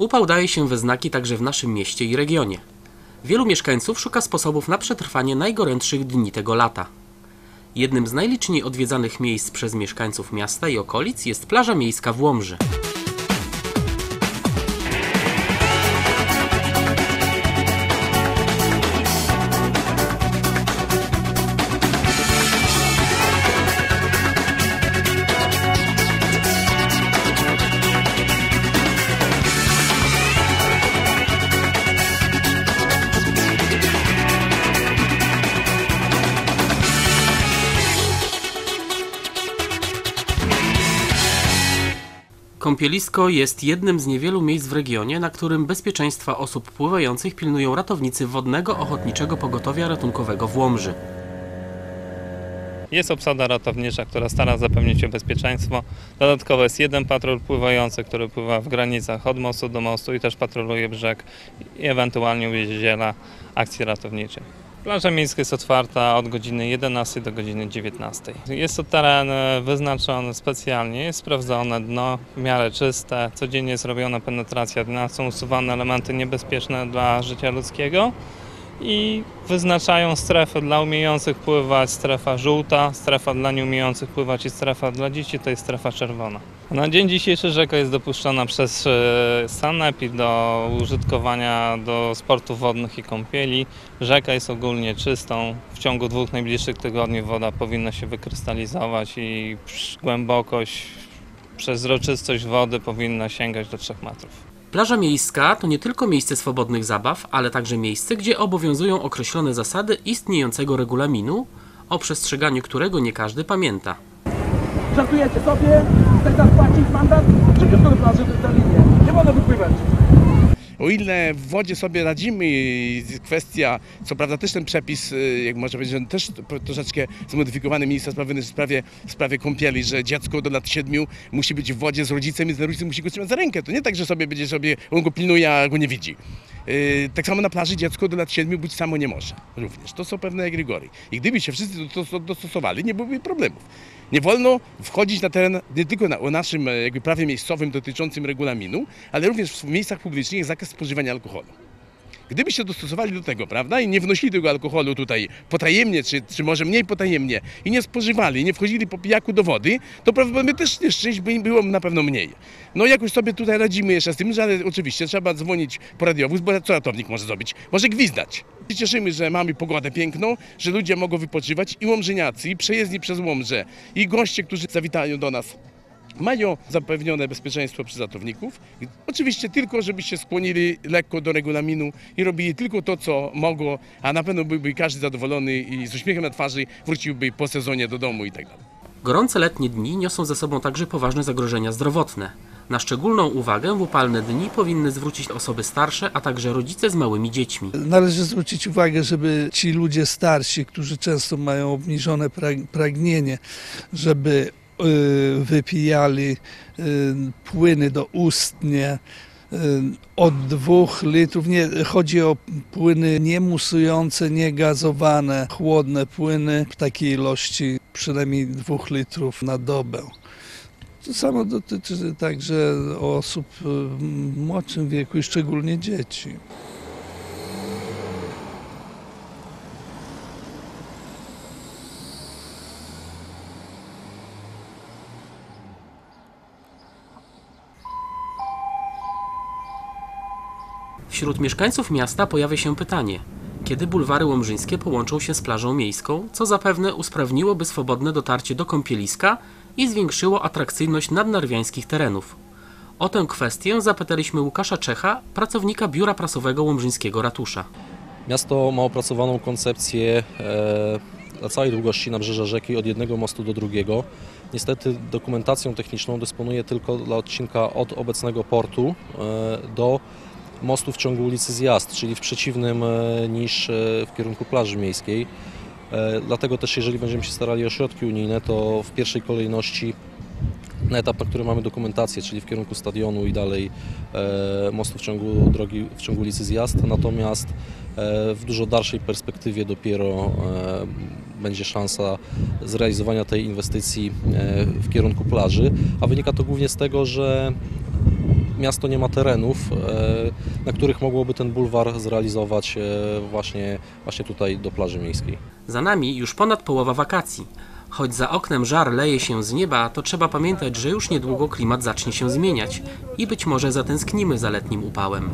Upał daje się we znaki także w naszym mieście i regionie. Wielu mieszkańców szuka sposobów na przetrwanie najgorętszych dni tego lata. Jednym z najliczniej odwiedzanych miejsc przez mieszkańców miasta i okolic jest plaża miejska w Łomży. Kąpielisko jest jednym z niewielu miejsc w regionie, na którym bezpieczeństwa osób pływających pilnują ratownicy Wodnego Ochotniczego Pogotowia Ratunkowego w Łomży. Jest obsada ratownicza, która stara zapewnić bezpieczeństwo. Dodatkowo jest jeden patrol pływający, który pływa w granicach od mostu do mostu i też patroluje brzeg i ewentualnie udziela akcji ratowniczej. Plaża miejska jest otwarta od godziny 11 do godziny 19. Jest to teren e, wyznaczony specjalnie, jest sprawdzone dno, w miarę czyste, codziennie jest robiona penetracja dna, są usuwane elementy niebezpieczne dla życia ludzkiego i wyznaczają strefy dla umiejących pływać, strefa żółta, strefa dla nieumiejących pływać i strefa dla dzieci to jest strefa czerwona. Na dzień dzisiejszy rzeka jest dopuszczona przez e, sanepid do użytkowania do sportów wodnych i kąpieli. Rzeka jest ogólnie czystą. W ciągu dwóch najbliższych tygodni woda powinna się wykrystalizować i głębokość, przezroczystość wody powinna sięgać do 3 metrów. Plaża miejska to nie tylko miejsce swobodnych zabaw, ale także miejsce, gdzie obowiązują określone zasady istniejącego regulaminu, o przestrzeganiu którego nie każdy pamięta. Żartujecie sobie, chcesz nas płacić mandat? Przyjdź do plaży na linię. Nie wolno wypływać. O ile w wodzie sobie radzimy, kwestia, co prawda też ten przepis, y, jak można powiedzieć, też troszeczkę zmodyfikowany ministra sprawy w sprawie, w sprawie kąpieli, że dziecko do lat 7 musi być w wodzie z rodzicem i z rodzicem musi go trzymać za rękę. To nie tak, że sobie będzie sobie, on go pilnuje, a go nie widzi. Yy, tak samo na plaży dziecko do lat 7 być samo nie może również. To są pewne egrygory. I gdyby się wszyscy do- do- dostosowali, nie byłoby problemów. Nie wolno wchodzić na teren nie tylko na, o naszym e, jakby prawie miejscowym dotyczącym regulaminu, ale również w miejscach publicznych zakaz spożywania alkoholu. Gdyby się dostosowali do tego, prawda, i nie wnosili tego alkoholu tutaj potajemnie, czy, czy może mniej potajemnie, i nie spożywali, nie wchodzili po pijaku do wody, to prawdopodobnie też nieszczęść by było na pewno mniej. No jakoś sobie tutaj radzimy jeszcze z tym, że oczywiście trzeba dzwonić po radiowóz, bo co ratownik może zrobić? Może gwizdać. Cieszymy, że mamy pogodę piękną, że ludzie mogą wypoczywać i łomżyniacy, i przejezdni przez Łomże, i goście, którzy zawitają do nas mają zapewnione bezpieczeństwo. I Oczywiście tylko, żeby się skłonili lekko do regulaminu i robili tylko to, co mogą, a na pewno byłby każdy zadowolony i z uśmiechem na twarzy wróciłby po sezonie do domu i tak dalej. Gorące letnie dni niosą ze sobą także poważne zagrożenia zdrowotne. Na szczególną uwagę w upalne dni powinny zwrócić osoby starsze, a także rodzice z małymi dziećmi. Należy zwrócić uwagę, żeby ci ludzie starsi, którzy często mają obniżone prag- pragnienie, żeby wypijali y, płyny doustnie y, od dwóch litrów. Nie, chodzi o płyny niemusujące, niegazowane, chłodne płyny w takiej ilości przynajmniej dwóch litrów na dobę. To samo dotyczy także osób y, w młodszym wieku i szczególnie dzieci. Wśród mieszkańców miasta pojawia się pytanie, kiedy bulwary łomżyńskie połączą się z plażą miejską, co zapewne usprawniłoby swobodne dotarcie do kąpieliska i zwiększyło atrakcyjność nadnarwiańskich terenów. O tę kwestię zapytaliśmy Łukasza Czecha, pracownika biura prasowego łomżyńskiego ratusza. Miasto ma opracowaną koncepcję e, na całej długości nabrzeża rzeki od jednego mostu do drugiego. Niestety dokumentacją techniczną dysponuje tylko dla odcinka od obecnego portu e, do mostu w ciągu ulicy Zjazd, czyli w przeciwnym e, niż e, w kierunku plaży miejskiej. E, Dlatego też jeżeli będziemy się starali o środki unijne, to w pierwszej kolejności na etap, na którym mamy dokumentację, czyli w kierunku stadionu i dalej mostu w ciągu drogi, w ciągu ulicy Zjazd, natomiast w dużo dalszej perspektywie dopiero będzie szansa zrealizowania tej inwestycji w kierunku plaży, a wynika to głównie z tego, że miasto nie ma terenów, e, na których mogłoby ten bulwar zrealizować e, właśnie, właśnie tutaj do plaży miejskiej. Za nami już ponad połowa wakacji. Choć za oknem żar leje się z nieba, to trzeba pamiętać, że już niedługo klimat zacznie się zmieniać i być może zatęsknimy za letnim upałem.